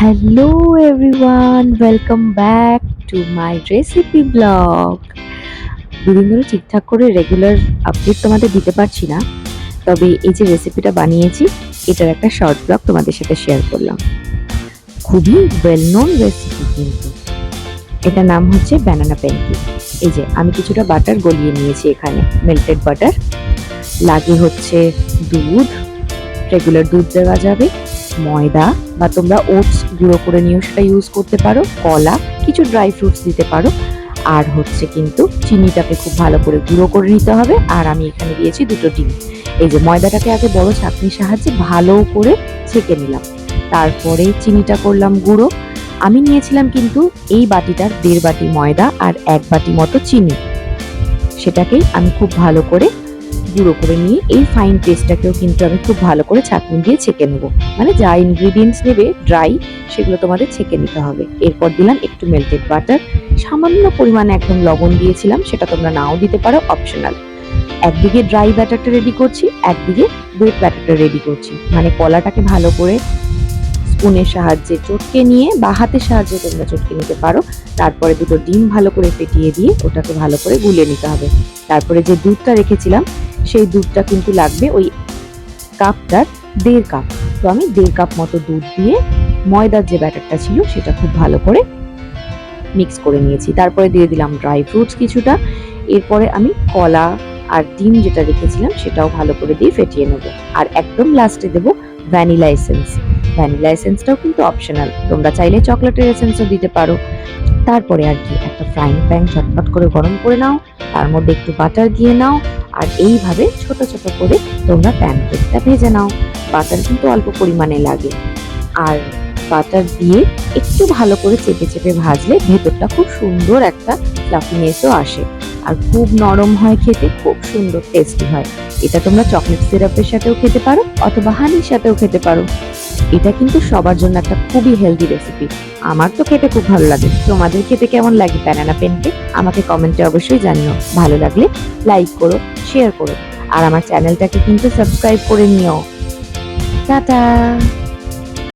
Hello everyone welcome back to my recipe blog দুদিন ধরে ঠিকঠাক করে রেগুলার আপডেট তোমাদের দিতে পারছি না, তবে এই যে রেসিপিটা বানিয়েছি, এটার একটা শর্ট ব্লগ তোমাদের সাথে শেয়ার করলাম। খুবই ওয়েল নোন রেসিপি কিন্তু। এটার নাম হচ্ছে ব্যানানা প্যানকেক এই যে, আমি কিছুটা বাটার গলিয়ে নিয়েছি এখানে মেল্টেড বাটার লাগে হচ্ছে দুধ রেগুলার দুধ দেওয়া যাবে। ময়দা বা তোমরা ওটস গুঁড়ো করে নিয়েও সেটা ইউজ করতে পারো, কলা, কিছু ড্রাই ফ্রুটস দিতে পারো। আর হচ্ছে কিন্তু চিনিটাকে খুব ভালো করে গুঁড়ো করে নিতে হবে। আর আমি এখানে দিয়েছি দুটো ডিম। এই যে ময়দাটাকে আগে বড় চাটনির সাহায্যে ভালো করে ছেঁকে নিলাম। তারপরে চিনিটা করলাম গুঁড়ো। আমি নিয়েছিলাম কিন্তু এই বাটিটার দেড় বাটি ময়দা আর এক বাটি মতো চিনি। সেটাকেই আমি খুব ভালো করে গুঁড়ো করে নিয়ে এই ফাইন পেস্টটাকেও কিন্তু আমি খুব ভালো করে ছাঁকনি দিয়ে ছেঁকে নেব। মানে যা ইনগ্রিডিয়েন্টস নেবে ড্রাই সেগুলো তোমাদের ছেঁকে নিতে হবে। এরপর দিলাম একটু মেল্টেড বাটার সামান্য পরিমাণে একদম লবণ দিয়েছিলাম, সেটা তোমরা নাও দিতে পারো অপশনাল একদিকে ড্রাই ব্যাটারটা রেডি করছি, একদিকে ওয়েট ব্যাটারটা রেডি করছি। মানে কলাটাকে ভালো করে স্পুনের সাহায্যে চটকে নিয়ে বা হাতের সাহায্যে তোমরা চটকে নিতে পারো। তারপরে দুটো ডিম ভালো করে ফেটিয়ে দিয়ে ওটাকে ভালো করে গুলিয়ে নিতে হবে। তারপরে যে দুধটা রেখেছিলাম সেই দুধটা কিন্তু লাগবে ওই কাপটার দেড় কাপ। তো আমি দেড় কাপ মতো দুধ দিয়ে ময়দার যে ব্যাটারটা ছিল সেটা খুব ভালো করে মিক্স করে নিয়েছি। তারপরে দিয়ে দিলাম ড্রাই ফ্রুটস কিছুটা। এরপরে আমি কলা আর ডিম যেটা রেখেছিলাম সেটাও ভালো করে দিয়ে ফেটিয়ে নেব। আর একদম লাস্টে দেবো ভ্যানিলা এসেন্স ভ্যানিলা এসেন্সটাও কিন্তু অপশনাল তোমরা চাইলে চকলেটের এসেন্সও দিতে পারো। তারপরে আর কি, একটা ফ্রাইং প্যান ঝটপট করে গরম করে নাও। তার মধ্যে একটু বাটার দিয়ে নাও। আর এইভাবে ছোট ছোট করে তোমরা প্যানকেকটা ভেজে নাও। বাটার কিন্তু অল্প পরিমাণে লাগে। আর বাটার দিয়ে একটু ভালো করে চেপে চেপে ভাজলে ভেতরটা খুব সুন্দর একটা ফ্লাফিনেসও আসে। আর খুব নরম হয় খেতে, খুব সুন্দর টেস্টি হয়। এটা তোমরা চকলেট সিরাপের সাথেও খেতে পারো, অথবা হানির সাথেও খেতে পারো। এটা কিন্তু সবার জন্য একটা খুবই হেলদি রেসিপি আমার তো খেতে খুব ভালো লাগে। তোমাদের খেতে কেমন লাগে ব্যানানা পেনকে আমাকে কমেন্টে অবশ্যই জানিও। ভালো লাগলে লাইক করো শেয়ার করো। আর আমার চ্যানেলটাকে কিন্তু সাবস্ক্রাইব করে নিও। টাটা!